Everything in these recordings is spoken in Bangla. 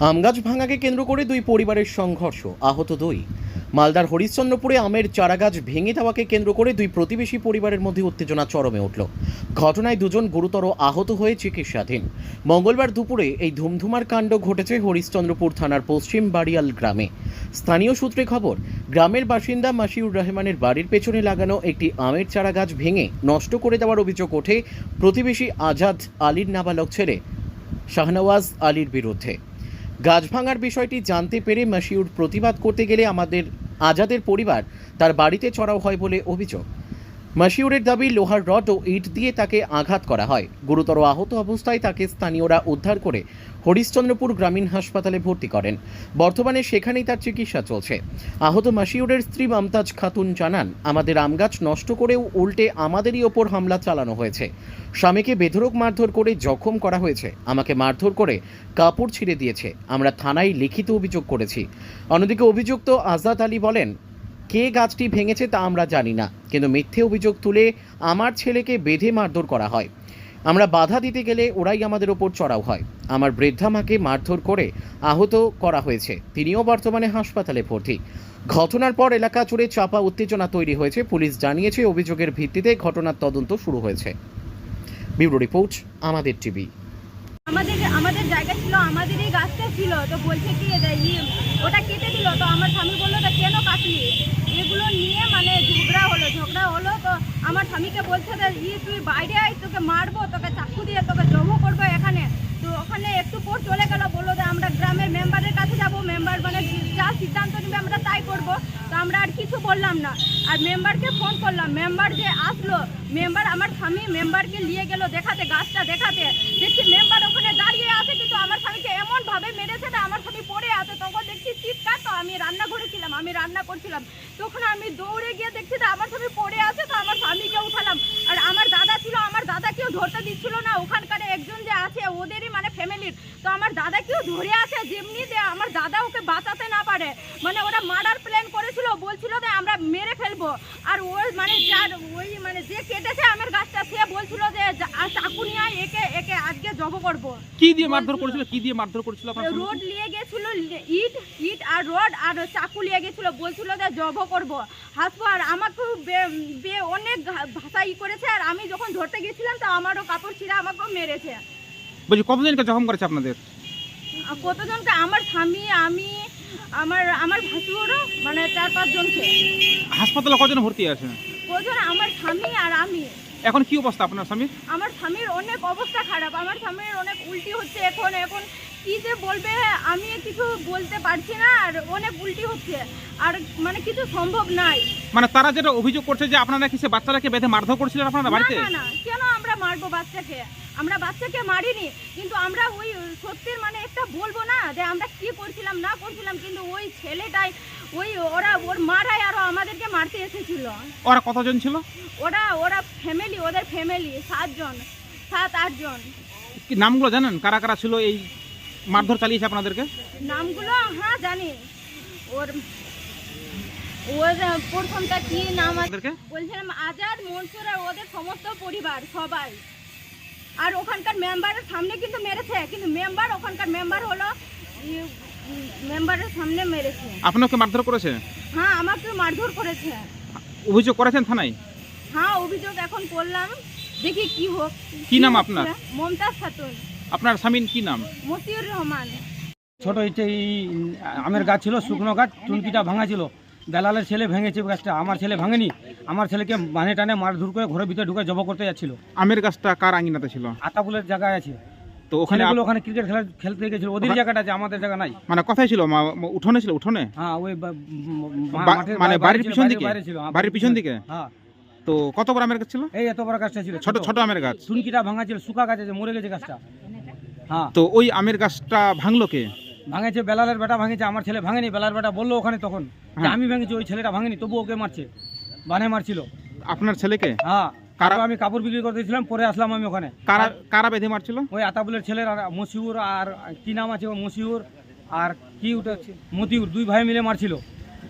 আমগাছ ভাঙাকে কেন্দ্র করে দুই পরিবারের সংঘর্ষ, আহত দুই। মালদার হরিশ্চন্দ্রপুরে আমের চারাগাছ ভেঙে দেওয়াকে কেন্দ্র করে দুই প্রতিবেশী পরিবারের মধ্যে উত্তেজনা চরমে উঠল। ঘটনায় দুজন গুরুতর আহত হয়ে চিকিৎসাধীন। মঙ্গলবার দুপুরে এই ধুমধুমার কাণ্ড ঘটেছে হরিশ্চন্দ্রপুর থানার পশ্চিম বাড়িয়াল গ্রামে। স্থানীয় সূত্রে খবর, গ্রামের বাসিন্দা মাসিউর রহমানের বাড়ির পেছনে লাগানো একটি আমের চারাগাছ ভেঙে নষ্ট করে দেওয়ার অভিযোগ ওঠে প্রতিবেশী আজাদ আলীর নাবালক ছেড়ে শাহনওয়াজ আলীর বিরুদ্ধে। গাছ ভাঙার বিষয়টি জানতে পেরে মাসিউর প্রতিবাদ করতে গেলে আমাদের আজাদের পরিবার তার বাড়িতে চড়াও হয় বলে অভিযোগ। মাসিউরের দাবি, লোহার রড ও ইট দিয়ে তাকে আঘাত করা হয়। গুরুতর আহত অবস্থায় তাকে স্থানীয়রা উদ্ধার করে হরিশ্চন্দ্রপুর গ্রামীণ হাসপাতালে ভর্তি করেন। বর্তমানে সেখানেই তার চিকিৎসা চলছে। আহত মাসিউরের স্ত্রী মমতাজ খাতুন জানান, আমাদের আম গাছ নষ্ট করেও উল্টে আমাদেরই ওপর হামলা চালানো হয়েছে। স্বামীকে বেধরক মারধর করে জখম করা হয়েছে। আমাকে মারধর করে কাপড় ছিঁড়ে দিয়েছে। আমরা থানায় লিখিত অভিযোগ করেছি। অন্যদিকে অভিযুক্ত আজাদ আলী বলেন কে গাছটি ভেঙেছে তা আমরা জানি না, কিন্তু মিথ্যে অভিযোগ তুলে আমার ছেলেকে বেঁধে মারধর করা হয়। আমরা বাধা দিতে গেলে ওরাই আমাদের ওপর চড়াও হয়। আমার বৃদ্ধা মাকে মারধর করে আহত করা হয়েছে। তিনিও বর্তমানে হাসপাতালে ভর্তি। ঘটনার পর এলাকা জুড়ে চাপা উত্তেজনা তৈরি হয়েছে। পুলিশ জানিয়েছে, অভিযোগের ভিত্তিতে ঘটনার তদন্ত শুরু হয়েছে। ব্যুরো রিপোর্ট, আমাদের টিভি। আমাদের আমাদের জায়গা ছিল আমাদের এই গাছটা ছিল, তো বলছে কি এটা ই ওটা কেটে দিল, তো আমার স্বামী বলল, তা কেন কাটলি? এগুলো নিয়ে মানে ঝগড়া হলো ঝগড়া হলো তো আমার স্বামীকে বলছে যে ই তুই বাইরে আয়, তোকে মারবো, তোকে চাকু দিয়ে তোকে জমো করব এখানে। তো ওখানে একটু পর চলে গেল, বলল যে আমরা গ্রামের মেম্বারের কাছে যাব মেম্বার মানে যা সিদ্ধান্ত নেবে আমরা তাই করব। আমরা আর কিছু বললাম না। আর মেম্বারকে ফোন করলাম। মেম্বার যে আসলো, মেম্বার আমার স্বামী মেম্বারকে নিয়ে গেল দেখাতে, গাছটা দেখাতে। দেখছি মেম্বার ওখানে দাঁড়িয়ে আছে, কিন্তু আমার স্বামীকে এমন ভাবে মেরেছে না, আমার স্বামী পড়ে আছে। তখন দেখছি চিৎকার, তো আমি রান্না করেছিলাম আমি রান্না করছিলাম। তখন আমি দৌড়ে গিয়ে দেখছি যে আমার স্বামী পড়ে আছে, তো আমার স্বামীকে উঠালাম। আর আমার দাদা ছিল, আমার দাদাকেও ধরতে দিচ্ছিল না। ওখানকার একজন যে আছে, ওদেরই মানে আমার দাদাকেও ধরে আছে যেমনি আমার দাদা ওকে বাঁচাতে না পারে। মানে ওরা মার্ডার প্ল্যান করেছিল বলছিল যে আমরা মেরে ফেলব। আর ওই মানে যার ওই মানে যে কেটেছে আমার গাছটা সে বলছিল যে চাকু নিয়ে একে একে আজকে জব করব। কি দিয়ে মারধর করেছিল? কি দিয়ে মারধর করেছিল রোড নিয়ে গেছিল ইট ইট আর রড আর চাকু নিয়ে গেছিল বলছিল যে জব করব। হাসবো আর বে- অনেক ভাষা ই করেছে আর আমি যখন ধরতে গেছিলাম তো আমারও কাপড় ছিঁড়ে আমাকেও মেরেছে। বলছি কতজনকে জখম করেছে আপনাদের? কতজনকে? আমার স্বামী আমি আমার আমার ভাসুরও মানে চার পাঁচজনকে হাসপাতালে কজন ভর্তি আছে? কজন? আমার স্বামী আর আমি। এখন কি অবস্থা আপনার স্বামীর আমার স্বামীর অনেক অবস্থা খারাপ। আমার স্বামীর অনেক উল্টি হচ্ছে এখন এখন কি যে বলবে আমি কিছু বলতে পারছি না আর অনেক উল্টি হচ্ছে। আর মানে কিছু সম্ভব নাই। মানে তারা যেটা অভিযোগ করছে যে আপনারা কি সে বাচ্চাটাকে বেঁধে মারধর করেছিলেন আপনারা বাড়িতে? না না। কেন আমরা মারবো বাচ্চাকে? আমরা বাচ্চাকে মারিনি কিন্তু আমরা ওই সত্যির মানে একটা বলব না যে আমরা কি করছিলাম না করছিলাম কিন্তু ওই ছেলেটাই ওই ওরা ওর মারাই আরও আমাদেরকে মারতে এসেছিল। ওরা কতজন ছিল? ওরা ওরা ফ্যামিলি ওদের ফ্যামিলি সাতজন সাত আটজন কি নামগুলো জানেন? কারা কারা ছিল এই মারধর চালিয়েছে আপনাদেরকে? নামগুলো হ্যাঁ জানি। ওর ওর প্রথমটা কি নাম আছে? বলছিলাম আজাদ মনসুর আর ওদের সমস্ত পরিবার সবাই। আর ওখানকার মেম্বারের সামনে কিন্তু মেরেছে কিন্তু মেম্বার ওখানকার মেম্বার হলো মেম্বারের সামনে মেরেছে। আপনাকে মারধর করেছে? হ্যাঁ আমাকে মারধর করেছে। অভিযোগ করেছেন থানায়? হ্যাঁ অভিযোগ এখন করলাম দেখি কি হোক কি নাম আপনার? মমতাজ খাতুন আপনার স্বামীর কি নাম? মতিউর রহমান। ছোট হচ্ছে এই আমের গাছ ছিল শুকনো গাছ চুনকিটা ভাঙা ছিল। দালালের ছেলে ভেঙেছে গাছটা আমার ছেলে ভাঙেনি আমার ছেলেকে মানে টানে মারধর করে ঘরের ভিতরে ঢুকে জব করতে যাচ্ছিল। আমের গাছটা কার আঙিনাতে ছিল? আতাপুলের জায়গায় আছে। তো ওখানে ছেলেগুলো ওখানে ক্রিকেট খেলা খেলতে গেছিল ওদের জায়গাটা আছে আমাদের জায়গা নাই। মানে কোথায় ছিল? মা- উঠোনে ছিল উঠোনে? হ্যাঁ ওই বা- বা- মাঠের মানে বাইরে বাড়ির ছিল, পিছন দিকে? বাইরে ছিল, হ্যাঁ, বাড়ির পিছন দিকে? হ্যাঁ। তো কত বড় আমের গাছ ছিল? এই এত বড় গাছটা ছিল ছোট। ছোট আমের গাছ? চুনকিটা ভাঙা ছিল শুকা গাছ আছে মরে গেছে গাছটা। হ্যাঁ। তো ওই আমের গাছটা ভাঙলো কে? ভাঙেছে বেলালের বেটা ভাঙেছে আমার ছেলে ভাঙেনি বেলার বেটা বলল ওখানে তখন যে হ্যাঁ। আমি ভেঙেছি ওই ছেলেটা ভাঙেনি তবু ওকে মারছে বানে মারছিল। আপনার ছেলেকে? হ্যাঁ কারা- আমি কাপড় বিক্রি করতে দিয়েছিলাম পরে আসলাম আমি ওখানে। কারা কারা বেঁধে মারছিল? ওই আতাবুলের ছেলের আর মসিউর আর কি নাম আছে ও মসিউর আর কি হচ্ছে মতিউর দুই ভাই মিলে মারছিল।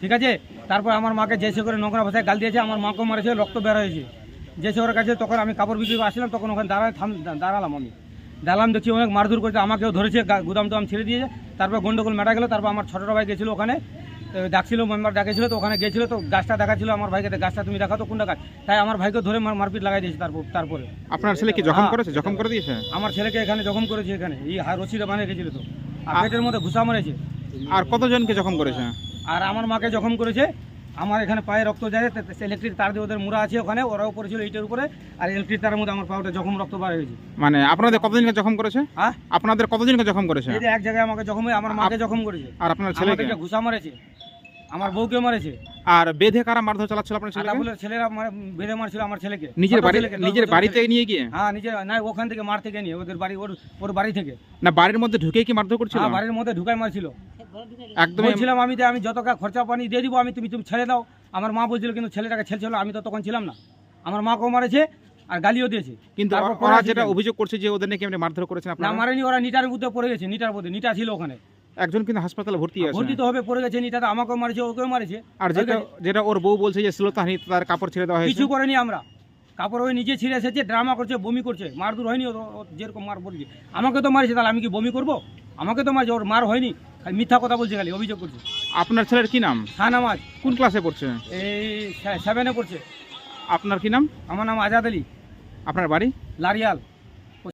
ঠিক আছে? তারপর আমার মাকে জেসে করে নোংরা ভাষায় গাল দিয়েছে আমার মাকেও মারেছে রক্ত বের হয়েছে। জেসে ওর কাছে তখন আমি কাপড় বিক্রি করে আসলাম তখন ওখানে দাঁড়ায় থাম দাঁড়ালাম আমি। দাঁড়ালাম দেখছি অনেক মারধর করেছে আমাকেও ধরেছে গুদাম টুদাম ছেড়ে দিয়েছে তারপর গন্ডগোল মেটা গেলো তারপর আমার ছোটো ভাই গেছিল ওখানে ডাকছিল মেম্বার ডাকেছিল তো ওখানে গেছিল তো গাছটা দেখাচ্ছিল আমার ভাইকে গাছটা তুমি দেখাতো কোনটা গাছ? তাই আমার ভাইকে ধরে মার- মারপিট লাগাই দিয়েছে তারপর তারপরে। আপনার ছেলে কি জখম। করেছে? জখম করে দিয়েছে? আমার ছেলেকে এখানে জখম করেছে এখানে এই হার রশিটা বানিয়ে গেছিল তো। আর পেটের মধ্যে ঘুষা মারেছে। আর কতজনকে জখম করেছে? আর আমার মাকে জখম করেছে আমার এখানে পায়ে রক্ত যায় ইলেকট্রিক তার দিয়ে ওদের মুড়া আছে ওখানে ওরাও পড়েছিল এইটার উপরে আর ইলেকট্রিক তারের মধ্যে আমার পাওয়াটা জখম রক্ত বার হয়েছে। মানে আপনাদের কতজনকে জখম করেছে? হ্যাঁ? আপনাদের কতজনকে জখম করেছে? এক জায়গায় আমাকে জখম হয়ে আমার মাকে জখম করেছে। আর আপনার ছেলেকে? ঘুষা মারেছে। আমার বউকে মারেছে। আর বেঁধে কারা মারধর চালাচ্ছিল আপনার ছেলেকে? আদাবুলের ছেলেরা মার- বেঁধে মারছিল আমার ছেলেকে। নিজের ছোট বাড়ি ছেলেকে, নিজের বাড়িতে। নিয়ে গিয়ে? হ্যাঁ নিজের না ওখান থেকে মার থেকে নিয়ে ওদের বাড়ি ওর ওর বাড়ি থেকে। না বাড়ির মধ্যে ঢুকে কি মারধর করছিল? হ্যাঁ বাড়ির মধ্যে ঢুকাই মারছিল। একদমই বলছিলাম আমি যে আমি যত কা- খরচা পানি দিয়ে দিব আমি তুমি তুমি ছেড়ে দাও। আমার মা বলছিল কিন্তু ছেলেটাকে ছেলছিল আমি তো তখন ছিলাম না। আমার মাকেও মারেছে আর গালিও দিয়েছে। কিন্তু তারপর ওরা যেটা অভিযোগ করছে যে ওদের নাকি এমনি মারধর করেছেন না আপনারা? মারেনি ওরা নিটার মধ্যে পড়ে গেছে নিটার মধ্যে নিটা ছিল ওখানে। একজন কিন্তু হাসপাতালে ভর্তি আছে। ভর্তি তো হবে পড়ে গেছে নিটাতে আমাকেও মারছে ওকেও মারছে। আর যেটা যেটা ওর বউ বলছে যে শ্লীলতাহানি তার কাপড় ছেড়ে দেওয়া হয়েছে। কিছু করেনি আমরা। কাপড় ওই নিজে ছিঁড়ে এসেছে ড্রামা করছে বমি করছে। মার দূর হয়নি যেরকম মার পড়েছে আমাকে তো মারছে তাহলে আমি কি বমি করব? আমাকে তো মারছে ওর মার হয়নি। মিথ্যা কথা বলছে খালি অভিযোগ করছে। আপনার ছেলের কি নাম? শাহনামাজ কোন ক্লাসে পড়ছে? এই সেভেনে পড়ছে। আপনার কি নাম? আমার নাম আজাদ আলী। আপনার বাড়ি? লারিয়াল।